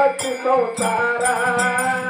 vai te soltar.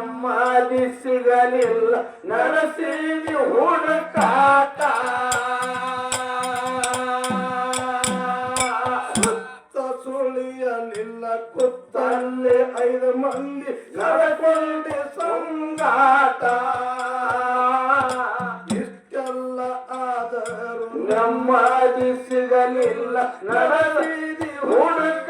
ನಮ್ಮಲ್ಲಿ ಸಿಗಲಿಲ್ಲ. ನರಸಿರಿ ಹುಡುಕಾಟ. ಸುತ್ತ ಸುಳಿಯಲಿಲ್ಲ. ಕುತ್ತಲ್ಲಿ ಐದು ಮಂದಿ ನರಕೊಂಡೆ ಸಂಗಾಟ. ಇಷ್ಟೆಲ್ಲ ಆದರೂ ನಮ್ಮ ಸಿಗಲಿಲ್ಲ. ನರಸಿರಿ ಹುಡುಕ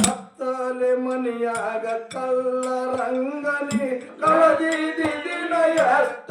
ಹತ್ತಲೆ ಮನೆಯಾಗ ಕಲ್ಲ ರಂಗನಿ ಕಳದಿದಿನ ಎಷ್ಟ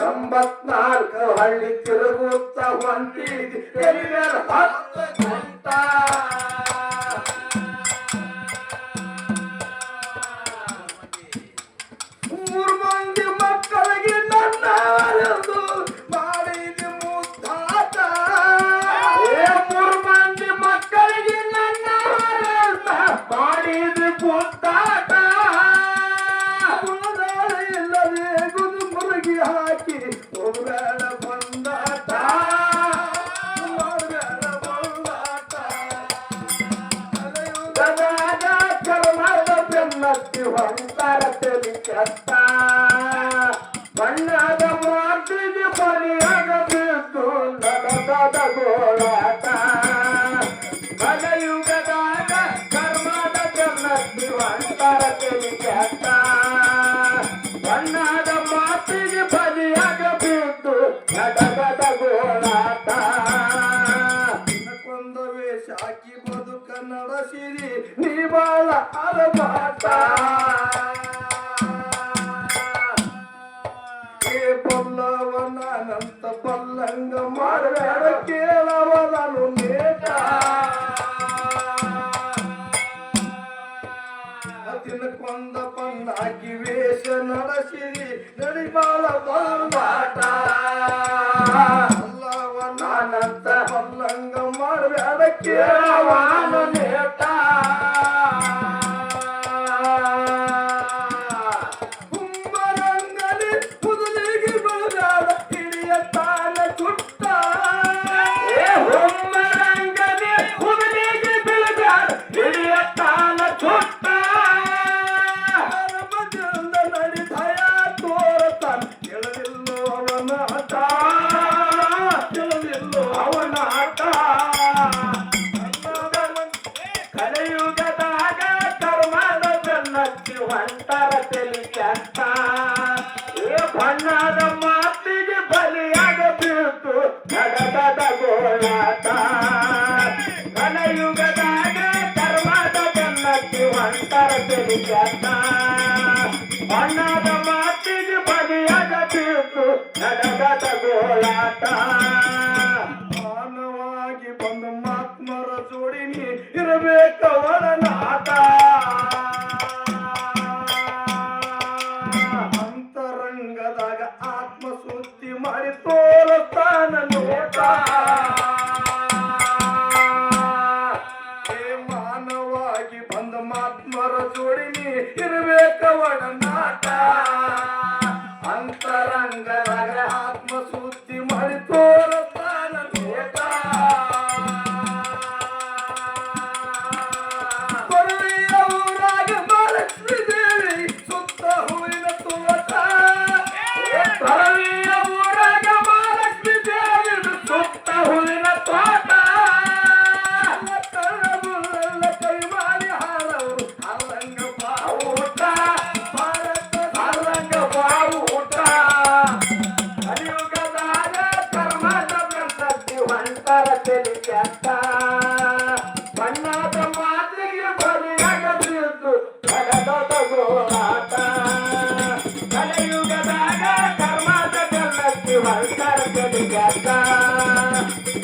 ಎಂಬತ್ನಾಲ್ಕು ಹಳ್ಳಿ ತಿರುಗುತ್ತ ಹೊಂಟಿದೆ ಹತ್ತು ಗಂಟ ಹಾಕಿ ಬದುಕ ನಡೆಸಿರಿ ನೀ ಬಾಳ ಅರಬಾಟ ಏ ಬಲ್ಲವನ ನಂತ ಬಲ್ಲಂಗ ಮಾಡಬೇಡ ಕೇಳವದನು ನೇಟ ತಿನ್ಕೊಂದ ಪನ್ನಾಗಿ ವೇಷ ನಡೆಸಿರಿ, ನಡಿ ಬಾಳ ಬಾಟ Yeah. ಬಣ್ಣದ ಮಾತಿಗೆ ಬಲಿಯಾಗ ಬೀಳ್ತು ಜಗದದ ಗೋಳಾಟ. ಕಲಯುಗದಾಗ ತರ್ವಾದ ಬಣ್ಣಕ್ಕೆ ಒಂತರ ತಿಳಿಯತ್ತ ಬಣ್ಣದ ಮಾತಿಗೆ ಬಲಿಯಾಗ ಬೀಳ್ತು ಜಗದದ ಗೋಳಾಟ. ಮಾನವಾಗಿ ಬಂದು ಮಾತ್ಮರ ಜೋಡಿನಿ ಇರಬೇಕು ನಾಟ Bye.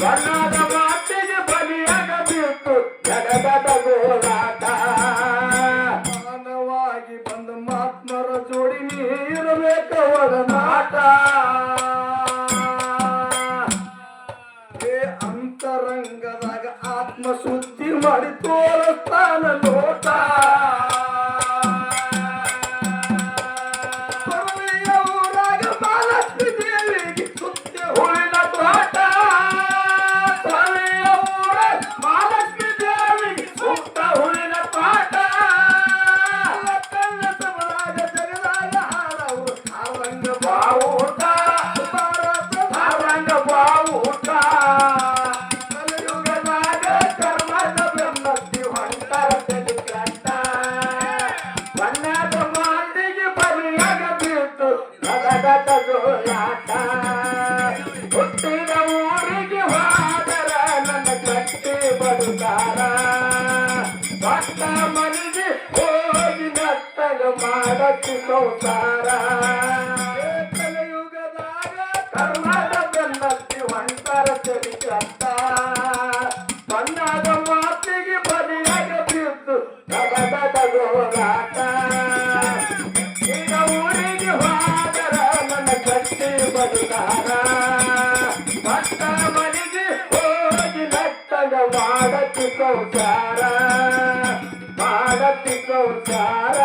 ಬಣ್ಣದ ಮಾತಿಗೆ ಬಲಿಯಾಗಬೇಕು. ಜಗದ ಗೋಲಾಟ ಮಾನವಾಗಿ ಬಂದ ಮಾತ್ಮರ ಜೋಡಿ ನೀರಬೇಕು ಒಡನಾಟ ಅಂತರಂಗದಾಗ ಆತ್ಮ ಸುದ್ದಿ ಮಾಡಿ ತೋರಿಸ್ತಾನ ಲೋಟ ನತ್ತಗ ಮಾಡಕ್ಕೆ ಸಂಸಾರ ಯುಗದಾಗ ಕರ್ಮದ ಬೆನ್ನತ್ತಿ ಹೊಂಟರ ಚರಿಕತ್ತ ಸಣ್ಣದ ಮಾತಿಗೆ ಬಲಿಯಾಗ ಬಿತ್ತು ನಗದಟ ಜೋಲಾಟ ಈಗ ಊರಿಗೆ ಹೋದರ ನನ್ನ ಕಟ್ಟಿ ಬದುಕಾರ ಮತ್ತ ಮನೆಗೆ ಹೋಗಿ ನಟ್ಟಗ ಮಾಡತಿ ಸಂಸಾರ ಮಾಡತಿ ಸಂಸಾರ ಮಾಡತಿ ಸಂಸಾರ